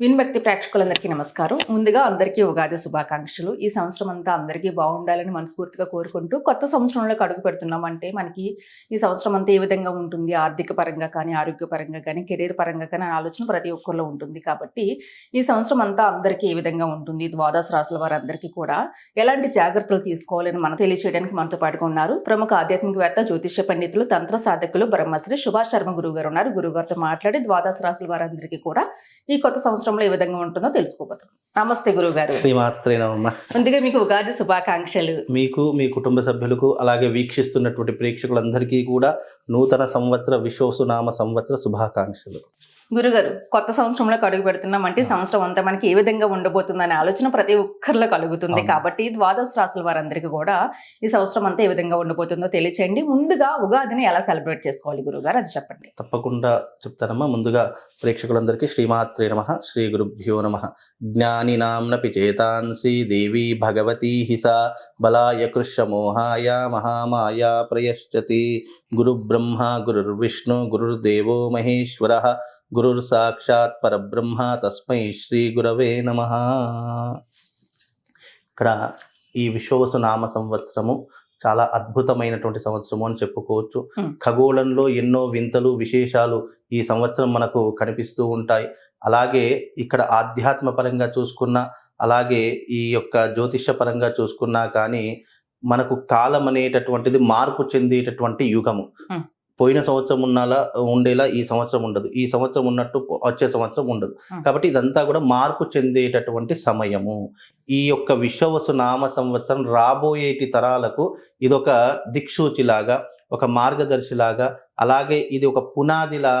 విన్భక్తి ప్రేక్షకులందరికీ నమస్కారం. ముందుగా అందరికీ ఉగాది శుభాకాంక్షలు. ఈ సంవత్సరం అంతా అందరికీ బాగుండాలని మనస్ఫూర్తిగా కోరుకుంటూ కొత్త సంవత్సరంలోకి అడుగు పెడుతున్నాం అంటే మనకి ఈ సంవత్సరం అంతా ఏ విధంగా ఉంటుంది? ఆర్థిక పరంగా కానీ ఆరోగ్య పరంగా కానీ కెరీర్ పరంగా కానీ ఆలోచన ప్రతి ఒక్కరిలో ఉంటుంది. కాబట్టి ఈ సంవత్సరం అంతా అందరికీ ఏ విధంగా ఉంటుంది? ద్వాదశ రాసుల వారందరికీ కూడా ఎలాంటి జాగ్రత్తలు తీసుకోవాలని మనం తెలియచేయడానికి మనతో పాటుగా ఉన్నారు. ప్రముఖ ఆధ్యాత్మికవేత్త జ్యోతిష్య పండితులు తంత్ర సాధకులు బ్రహ్మశ్రీ సుభాష్ శర్మ గురువు గారు ఉన్నారు. గురుగారితో మాట్లాడి ద్వాదశ రాసుల వారందరికీ కూడా ఈ కొత్త సంవత్సరం సంవత్సరంలో ఏ విధంగా ఉంటుందో తెలుసుకోబోతున్నాం. నమస్తే గురువు గారు శ్రీమాత్రే నమః. ముందుగా మీకు ఉగాది శుభాకాంక్షలు. మీకు మీ కుటుంబ సభ్యులకు అలాగే వీక్షిస్తున్నటువంటి ప్రేక్షకులందరికీ కూడా నూతన సంవత్సర విశ్వసునామ సంవత్సర శుభాకాంక్షలు. గురుగారు కొత్త సంవత్సరంలోకి అడుగు పెడుతున్నాం అంటే సంవత్సరం అంతా మనకి ఏ విధంగా ఉండబోతుంది అనే ఆలోచన ప్రతి ఒక్కరిలో కలుగుతుంది. కాబట్టి ద్వాదశ రాసుల వారందరికీ కూడా ఈ సంవత్సరం అంతా ఏ విధంగా ఉండబోతుందో తెలియచేయండి. ముందుగా ఉగాదిని ఎలా సెలబ్రేట్ చేసుకోవాలి గురుగారు? అది చెప్పండి. తప్పకుండా చెప్తానమ్మా. ముందుగా ప్రేక్షకులందరికీ శ్రీమాత్రే నమ. శ్రీ గురుభ్యో నమ. జ్ఞానినాంనపి చేతాంసి దేవి భగవతీ హిస బలాయ కృష్ణమోహాయ మహామాయ ప్రయశ్చతి. గురుబ్రహ్మ గురుర్విష్ణు గురుర్దేవో మహేశ్వర. గురుర్ సాక్షాత్ పరబ్రహ్మ తస్మై శ్రీ గురవే నమ ఇక్కడ ఈ విశ్వవసు నామ సంవత్సరము చాలా అద్భుతమైనటువంటి సంవత్సరము అని చెప్పుకోవచ్చు. ఖగోళంలో ఎన్నో వింతలు విశేషాలు ఈ సంవత్సరం మనకు కనిపిస్తూ ఉంటాయి అలాగే ఇక్కడ ఆధ్యాత్మ పరంగా చూసుకున్నా అలాగే ఈ యొక్క జ్యోతిష పరంగా చూసుకున్నా కానీ మనకు కాలం అనేటటువంటిది మార్పు చెందేటటువంటి యుగము. పోయిన సంవత్సరం ఉన్నలా ఉండేలా ఈ సంవత్సరం ఉండదు. ఈ సంవత్సరం ఉన్నట్టు వచ్చే సంవత్సరం ఉండదు. కాబట్టి ఇదంతా కూడా మార్పు చెందేటటువంటి సమయము. ఈ యొక్క విశ్వవసు నామ సంవత్సరం రాబోయేటి తరాలకు ఇదొక దిక్సూచిలాగా ఒక మార్గదర్శిలాగా అలాగే ఇది ఒక పునాదిలా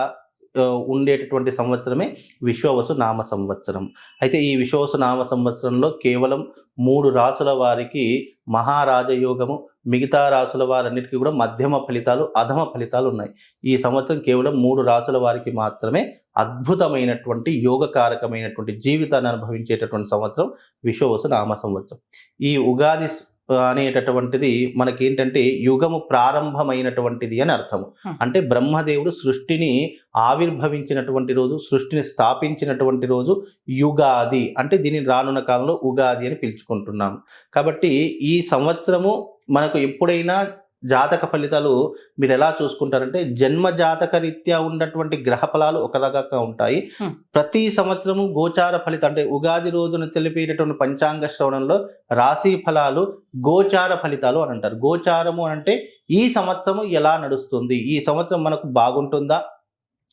ఉండేటటువంటి సంవత్సరమే విశ్వవసు నామ సంవత్సరం. అయితే ఈ విశ్వవసు నామ సంవత్సరంలో కేవలం మూడు రాసుల వారికి మహారాజయోగము మిగతా రాసుల వారన్నిటికీ కూడా మధ్యమ ఫలితాలు అధమ ఫలితాలు ఉన్నాయి. ఈ సంవత్సరం కేవలం మూడు రాసుల వారికి మాత్రమే అద్భుతమైనటువంటి యోగకారకమైనటువంటి జీవితాన్ని అనుభవించేటటువంటి సంవత్సరం విశ్వవసు నామ సంవత్సరం. ఈ ఉగాది అనేటటువంటిది మనకేంటంటే యుగము ప్రారంభమైనటువంటిది అని అర్థము. అంటే బ్రహ్మదేవుడు సృష్టిని ఆవిర్భవించినటువంటి రోజు సృష్టిని స్థాపించినటువంటి రోజు యుగాది. అంటే దీనిని రానున్న కాలంలో ఉగాది అని పిలుచుకుంటున్నాం కాబట్టి ఈ సంవత్సరము మనకు ఎప్పుడైనా జాతక ఫలితాలు మీరు ఎలా చూసుకుంటారంటే జన్మ జాతక రీత్యా ఉన్నటువంటి గ్రహ ఫలాలు ఒక రకంగా ఉంటాయి. ప్రతి సంవత్సరము గోచార ఫలితం అంటే ఉగాది రోజున తెలిపేటటువంటి పంచాంగ శ్రవణంలో రాశి ఫలాలు గోచార ఫలితాలు అని అంటారు. గోచారము అంటే ఈ సంవత్సరం ఎలా నడుస్తుంది? ఈ సంవత్సరం మనకు బాగుంటుందా?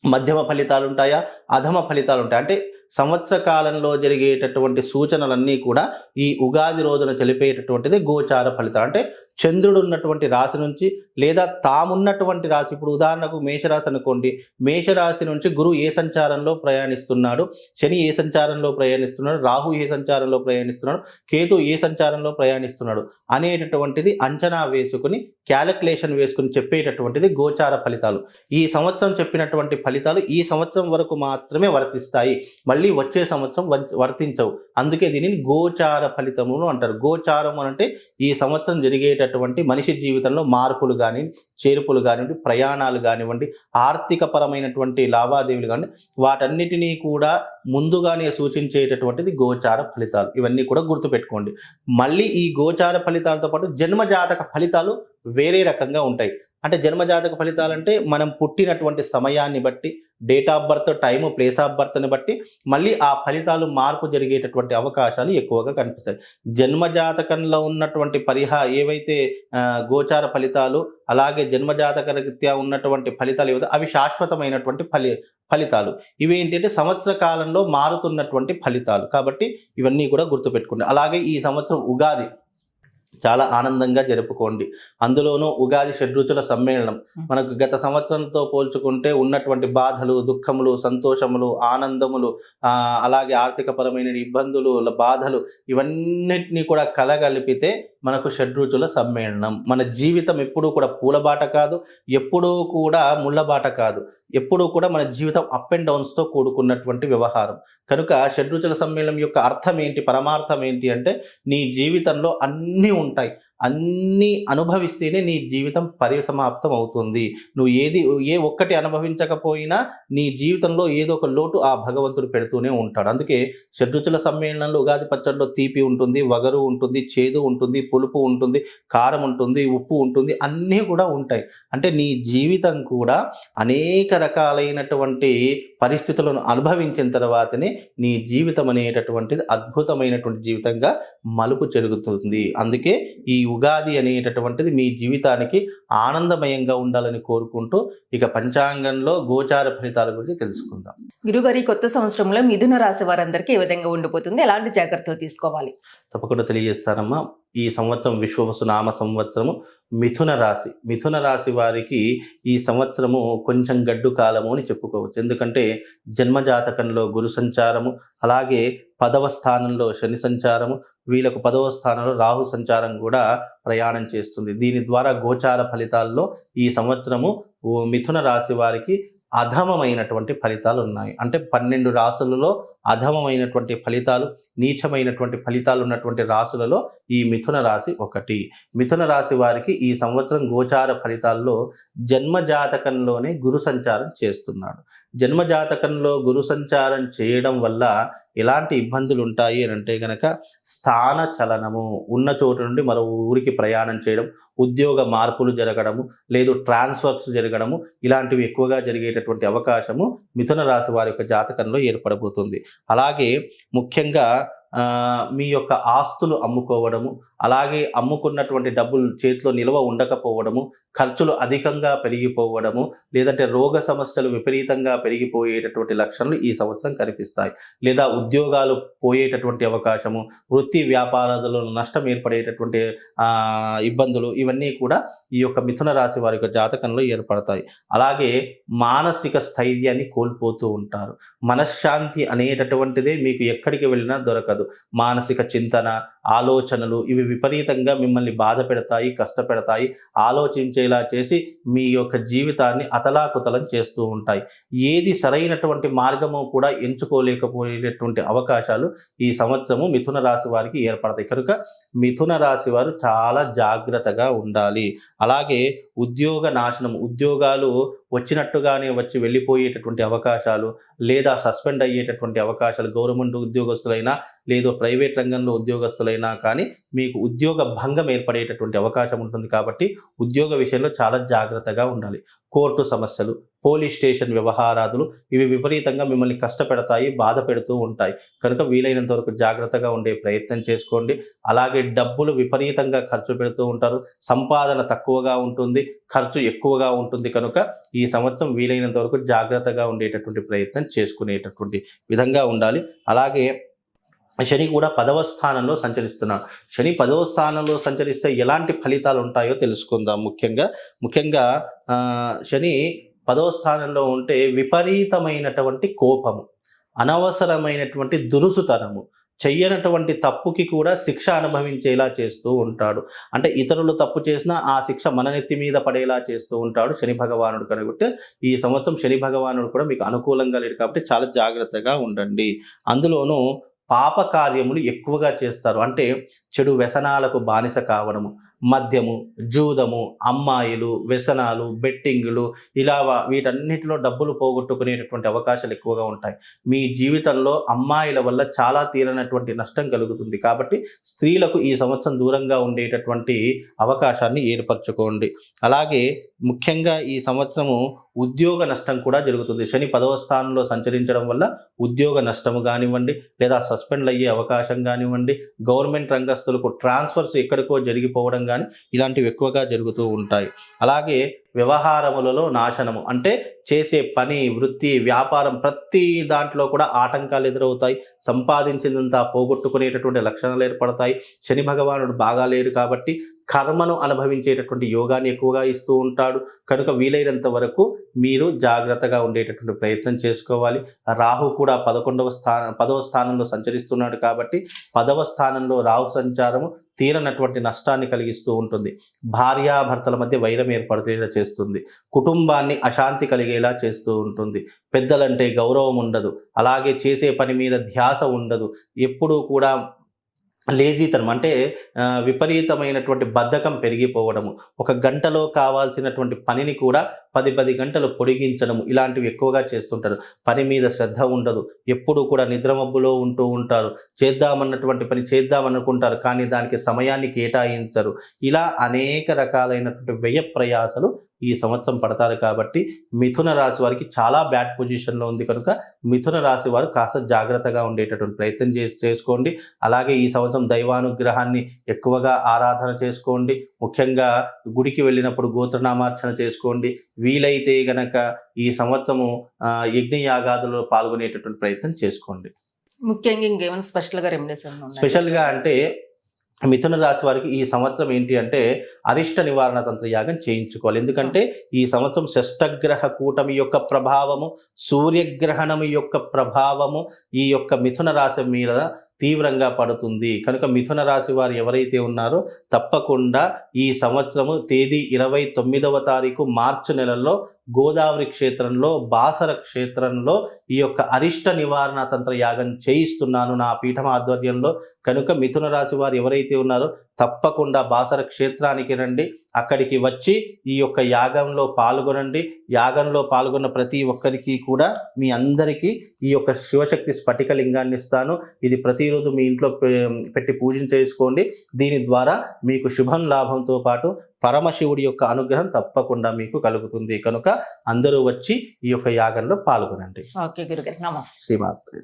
మధ్యమ ఫలితాలు ఉంటాయా? అధమ ఫలితాలు ఉంటాయి? అంటే సంవత్సర కాలంలో జరిగేటటువంటి సూచనలన్నీ కూడా ఈ ఉగాది రోజున తెలిపేటటువంటిది గోచార ఫలితాలు. అంటే చంద్రుడు ఉన్నటువంటి రాశి నుంచి లేదా తామున్నటువంటి రాశి. ఇప్పుడు ఉదాహరణకు మేషరాశి అనుకోండి. మేషరాశి నుంచి గురువు ఏ సంచారంలో ప్రయాణిస్తున్నాడు? శని ఏ సంచారంలో ప్రయాణిస్తున్నాడు? రాహు ఏ సంచారంలో ప్రయాణిస్తున్నాడు? కేతు ఏ సంచారంలో ప్రయాణిస్తున్నాడు? అనేటటువంటిది అంచనా వేసుకుని క్యాలిక్యులేషన్ వేసుకుని చెప్పేటటువంటిది గోచార ఫలితాలు. ఈ సంవత్సరం చెప్పినటువంటి ఫలితాలు ఈ సంవత్సరం వరకు మాత్రమే వర్తిస్తాయి. మళ్ళీ వచ్చే సంవత్సరం వర్తించవు. అందుకే దీనిని గోచార ఫలితములు అంటారు. గోచారం అని అంటే ఈ సంవత్సరం జరిగేటటువంటి మనిషి జీవితంలో మార్పులు కానీ చేర్పులు కానివ్వండి ప్రయాణాలు కానివ్వండి ఆర్థిక పరమైనటువంటి లావాదేవీలు కానీ వాటన్నిటినీ కూడా ముందుగానే సూచించేటటువంటిది గోచార ఫలితాలు. ఇవన్నీ కూడా గుర్తుపెట్టుకోండి. మళ్ళీ ఈ గోచార ఫలితాలతో పాటు జన్మజాతక ఫలితాలు వేరే రకంగా ఉంటాయి. అంటే జన్మజాతక ఫలితాలంటే మనం పుట్టినటువంటి సమయాన్ని బట్టి date of birth time place of బర్త్ని బట్టి మళ్ళీ ఆ ఫలితాలు మార్పు జరిగేటటువంటి అవకాశాలు ఎక్కువగా కనిపిస్తాయి. జన్మజాతకంలో ఉన్నటువంటి పరిహా ఏవైతే గోచార ఫలితాలు అలాగే జన్మజాతక రీత్యా ఉన్నటువంటి ఫలితాలు ఏవైతే అవి శాశ్వతమైనటువంటి ఫలి ఫలితాలు. ఇవి ఏంటంటే సంవత్సర కాలంలో మారుతున్నటువంటి ఫలితాలు. కాబట్టి ఇవన్నీ కూడా గుర్తుపెట్టుకోండి. అలాగే ఈ సంవత్సరం ఉగాది చాలా ఆనందంగా జరుపుకోండి. అందులోనూ ఉగాది షడ్రుచుల సమ్మేళనం. మనకు గత సంవత్సరంతో పోల్చుకుంటే ఉన్నటువంటి బాధలు దుఃఖములు సంతోషములు ఆనందములు అలాగే ఆర్థికపరమైన ఇబ్బందులు బాధలు ఇవన్నిటినీ కూడా కలగలిపితే మనకు షడ్రుచుల సమ్మేళనం. మన జీవితం ఎప్పుడూ కూడా పూలబాట కాదు ఎప్పుడూ కూడా ముళ్ళబాట కాదు. ఎప్పుడూ కూడా మన జీవితం అప్ అండ్ డౌన్స్తో కూడుకున్నటువంటి వ్యవహారం. కనుక షడ్రుచుల సమ్మేళనం యొక్క అర్థం ఏంటి పరమార్థం ఏంటి అంటే నీ జీవితంలో అన్నీ ఉంటాయి. అన్నీ అనుభవిస్తేనే నీ జీవితం పరిసమాప్తం అవుతుంది. నువ్వు ఏది ఏ ఒక్కటి అనుభవించకపోయినా నీ జీవితంలో ఏదో ఒక లోటు ఆ భగవంతుడు పెడుతూనే ఉంటాడు. అందుకే షడ్రుచుల సమ్మేళనంలో ఉగాది పచ్చడిలో తీపి ఉంటుంది వగరు ఉంటుంది చేదు ఉంటుంది పులుపు ఉంటుంది కారం ఉంటుంది ఉప్పు ఉంటుంది అన్నీ కూడా ఉంటాయి. అంటే నీ జీవితం కూడా అనేక రకాలైనటువంటి పరిస్థితులను అనుభవించిన తర్వాతనే నీ జీవితం అనేటటువంటిది అద్భుతమైనటువంటి జీవితంగా మలుపు చెరుగుతుంది. అందుకే ఈ ఉగాది అనేటటువంటిది మీ జీవితానికి ఆనందమయంగా ఉండాలని కోరుకుంటూ ఇక పంచాంగంలో గోచార ఫలితాల గురించి తెలుసుకుందాం. గురుగారి కొత్త సంవత్సరంలో మిథున రాశి వారందరికీ ఏ విధంగా ఉండిపోతుంది? ఎలాంటి జాగ్రత్తలు తీసుకోవాలి? తప్పకుండా తెలియజేస్తానమ్మా. ఈ సంవత్సరం విశ్వవసు నామ సంవత్సరము మిథున రాశి. మిథున రాశి వారికి ఈ సంవత్సరము కొంచెం గడ్డు కాలము అని చెప్పుకోవచ్చు. ఎందుకంటే జన్మజాతకంలో గురు సంచారము అలాగే పదవ స్థానంలో శని సంచారము వీళ్ళకు పదవ స్థానంలో రాహు సంచారం కూడా ప్రయాణం చేస్తుంది. దీని ద్వారా గోచార ఫలితాల్లో ఈ సంవత్సరము మిథున రాశి వారికి అధమమైనటువంటి ఫలితాలు ఉన్నాయి అంటే పన్నెండు రాసులలో అధమమైనటువంటి ఫలితాలు నీచమైనటువంటి ఫలితాలు ఉన్నటువంటి రాసులలో ఈ మిథున రాశి ఒకటి. మిథున రాశి వారికి ఈ సంవత్సరం గోచార ఫలితాల్లో జన్మజాతకంలోనే గురు సంచారం చేస్తున్నాడు. జన్మ జాతకంలో గురు సంచారం చేయడం వల్ల ఎలాంటి ఇబ్బందులు ఉంటాయి అని అంటే కనుక స్థాన చలనము. ఉన్న చోటు నుండి మరో ఊరికి ప్రయాణం చేయడం ఉద్యోగ మార్పులు జరగడము లేదు ట్రాన్స్ఫర్స్ జరగడము ఇలాంటివి ఎక్కువగా జరిగేటటువంటి అవకాశము మిథున రాశి వారి యొక్క జాతకంలో ఏర్పడబోతుంది. అలాగే ముఖ్యంగా మీ యొక్క ఆస్తులు అమ్ముకోవడము అలాగే అమ్ముకున్నటువంటి డబ్బులు చేతిలో నిల్వ ఉండకపోవడము ఖర్చులు అధికంగా పెరిగిపోవడము లేదంటే రోగ సమస్యలు విపరీతంగా పెరిగిపోయేటటువంటి లక్షణాలు ఈ సంవత్సరం కనిపిస్తాయి. లేదా ఉద్యోగాలు పోయేటటువంటి అవకాశము వృత్తి వ్యాపారాలలో నష్టం ఏర్పడేటటువంటి ఇబ్బందులు ఇవన్నీ కూడా ఈ యొక్క మిథున రాశి వారి యొక్క జాతకంలో ఏర్పడతాయి. అలాగే మానసిక స్థైర్యాన్ని కోల్పోతూ ఉంటారు. మనశ్శాంతి అనేటటువంటిదే మీకు ఎక్కడికి వెళ్ళినా దొరకదు. మానసిక చింతన ఆలోచనలు ఇవి విపరీతంగా మిమ్మల్ని బాధ పెడతాయి కష్టపెడతాయి ఆలోచించేలా చేసి మీ యొక్క జీవితాన్ని అతలాకుతలం చేస్తూ ఉంటాయి. ఏది సరైనటువంటి మార్గము కూడా ఎంచుకోలేకపోయేటటువంటి అవకాశాలు ఈ సంవత్సరము మిథున రాశి వారికి ఏర్పడతాయి. కనుక మిథున రాశి వారు చాలా జాగ్రత్తగా ఉండాలి. అలాగే ఉద్యోగ నాశనం ఉద్యోగాలు వచ్చినట్టుగానే వచ్చి వెళ్ళిపోయేటటువంటి అవకాశాలు లేదా సస్పెండ్ అయ్యేటటువంటి అవకాశాలు గవర్నమెంట్ ఉద్యోగస్తులైనా లేదో ప్రైవేట్ రంగంలో ఉద్యోగస్తులైనా కానీ మీకు ఉద్యోగ భంగం ఏర్పడేటటువంటి అవకాశం ఉంటుంది కాబట్టి ఉద్యోగ విషయంలో చాలా జాగ్రత్తగా ఉండాలి. కోర్టు సమస్యలు పోలీస్ స్టేషన్ వ్యవహారాదులు ఇవి విపరీతంగా మిమ్మల్ని కష్టపెడతాయి బాధ పెడుతూ ఉంటాయి. కనుక వీలైనంత వరకు జాగ్రత్తగా ఉండే ప్రయత్నం చేసుకోండి. అలాగే డబ్బులు విపరీతంగా ఖర్చు పెడుతూ ఉంటారు. సంపాదన తక్కువగా ఉంటుంది ఖర్చు ఎక్కువగా ఉంటుంది. కనుక ఈ సంవత్సరం వీలైనంత వరకు జాగ్రత్తగా ఉండేటటువంటి ప్రయత్నం చేసుకునేటటువంటి విధంగా ఉండాలి. అలాగే శని కూడా పదవ స్థానంలో సంచరిస్తున్నాడు. శని పదవ స్థానంలో సంచరిస్తే ఎలాంటి ఫలితాలు ఉంటాయో తెలుసుకుందాం ముఖ్యంగా. ముఖ్యంగా శని పదవ స్థానంలో ఉంటే విపరీతమైనటువంటి కోపము అనవసరమైనటువంటి దురుసుతనము చెయ్యనటువంటి తప్పుకి కూడా శిక్ష అనుభవించేలా చేస్తూ ఉంటాడు. అంటే ఇతరులు తప్పు చేసినా ఆ శిక్ష మన నెత్తి మీద పడేలా చేస్తూ ఉంటాడు శని భగవానుడు కనుక ఈ సంవత్సరం శని భగవానుడు కూడా మీకు అనుకూలంగా లేడు కాబట్టి చాలా జాగ్రత్తగా ఉండండి. అందులోనూ పాప కార్యములు ఎక్కువగా చేస్తారు. అంటే చెడు వ్యసనాలకు బానిస కావడము. మద్యము జూదము అమ్మాయిలు వ్యసనాలు బెట్టింగులు ఇలా వీటన్నిటిలో డబ్బులు పోగొట్టుకునేటటువంటి అవకాశాలు ఎక్కువగా ఉంటాయి. మీ జీవితంలో అమ్మాయిల వల్ల చాలా తీరనటువంటి నష్టం కలుగుతుంది. కాబట్టి స్త్రీలకు ఈ సంవత్సరం దూరంగా ఉండేటటువంటి అవకాశాన్ని ఏర్పరచుకోండి. అలాగే ముఖ్యంగా ఈ సంవత్సరము ఉద్యోగ నష్టం కూడా జరుగుతుంది. శని పదవ స్థానంలో సంచరించడం వల్ల ఉద్యోగ నష్టము కానివ్వండి లేదా సస్పెండ్ అయ్యే అవకాశం కానివ్వండి గవర్నమెంట్ రంగస్తులకు ట్రాన్స్ఫర్స్ ఎక్కడికో జరిగిపోవడం కానీ ఇలాంటివి ఎక్కువగా జరుగుతూ ఉంటాయి. అలాగే వ్యవహారములలో నాశనము అంటే చేసే పని వృత్తి వ్యాపారం ప్రతి దాంట్లో కూడా ఆటంకాలు ఎదురవుతాయి. సంపాదించినంత పోగొట్టుకునేటటువంటి లక్షణాలు ఏర్పడతాయి. శని భగవానుడు బాగా లేడు కాబట్టి కర్మను అనుభవించేటటువంటి యోగాన్ని ఎక్కువగా ఇస్తూ ఉంటాడు. కనుక వీలైనంత వరకు మీరు జాగ్రత్తగా ఉండేటటువంటి ప్రయత్నం చేసుకోవాలి. రాహు కూడా పదకొండవ స్థానం పదవ స్థానంలో సంచరిస్తున్నాడు కాబట్టి పదవ స్థానంలో రాహు సంచారము తీరనటువంటి నష్టాన్ని కలిగిస్తూ ఉంటుంది. భార్యాభర్తల మధ్య వైరం ఏర్పడేలా చేస్తుంది. కుటుంబాన్ని అశాంతి కలిగేలా చేస్తూ ఉంటుంది. పెద్దలంటే గౌరవం ఉండదు. అలాగే చేసే పని మీద ధ్యాస ఉండదు. ఎప్పుడూ కూడా లేజీతనం అంటే విపరీతమైనటువంటి బద్ధకం పెరిగిపోవడము ఒక గంటలో కావాల్సినటువంటి పనిని కూడా పది పది గంటలు పొడిగించడము ఇలాంటివి ఎక్కువగా చేస్తుంటారు. పని మీద శ్రద్ధ ఉండదు. ఎప్పుడూ కూడా నిద్రమబ్బులో ఉంటూ ఉంటారు. చేద్దామన్నటువంటి పని చేద్దామనుకుంటారు కానీ దానికి సమయాన్ని కేటాయించరు. ఇలా అనేక రకాలైనటువంటి వ్యయ ప్రయాసలు ఈ సంవత్సరం పడతారు కాబట్టి మిథున రాశి వారికి చాలా బ్యాడ్ పొజిషన్లో ఉంది కనుక మిథున రాశి వారు కాస్త జాగ్రత్తగా ఉండేటటువంటి ప్రయత్నం చే చేసుకోండి. అలాగే ఈ సంవత్సరం దైవానుగ్రహాన్ని ఎక్కువగా ఆరాధన చేసుకోండి. ముఖ్యంగా గుడికి వెళ్ళినప్పుడు గోత్రనామార్చన చేసుకోండి. వీలైతే గనక ఈ సంవత్సరము యజ్ఞయాగాదులో పాల్గొనేటటువంటి ప్రయత్నం చేసుకోండి. ముఖ్యంగా ఇంకేమైనా స్పెషల్గా రెమెడీస్? స్పెషల్గా అంటే మిథున రాశి వారికి ఈ సంవత్సరం ఏంటి అంటే అరిష్ట నివారణ తంత్ర యాగం చేయించుకోవాలి. ఎందుకంటే ఈ సంవత్సరం షష్టగ్రహ కూటమి యొక్క ప్రభావము సూర్యగ్రహణము యొక్క ప్రభావము ఈ యొక్క మిథున రాశి మీద తీవ్రంగా పడుతుంది. కనుక మిథున రాశి వారు ఎవరైతే ఉన్నారో తప్పకుండా ఈ సంవత్సరము తేదీ ఇరవై తొమ్మిదవ తారీఖు మార్చి నెలలో గోదావరి క్షేత్రంలో బాసర క్షేత్రంలో ఈ యొక్క అరిష్ట నివారణ తంత్ర యాగం చేయిస్తున్నాను నా పీఠం ఆధ్వర్యంలో. కనుక మిథున రాశి వారు ఎవరైతే ఉన్నారో తప్పకుండా బాసర క్షేత్రానికి రండి. అక్కడికి వచ్చి ఈ యొక్క యాగంలో పాల్గొనండి. యాగంలో పాల్గొన్న ప్రతి ఒక్కరికి కూడా మీ అందరికీ ఈ యొక్క శివశక్తి స్ఫటిక లింగాన్ని ఇస్తాను. ఇది ప్రతిరోజు మీ ఇంట్లో పెట్టి పూజన చేసుకోండి. దీని ద్వారా మీకు శుభం లాభంతో పాటు పరమశివుడి యొక్క అనుగ్రహం తప్పకుండా మీకు కలుగుతుంది. కనుక అందరూ వచ్చి ఈ యొక్క యాగంలో పాల్గొనండి. ఓకే గురుగారు. నమస్తే. శ్రీమాత్రి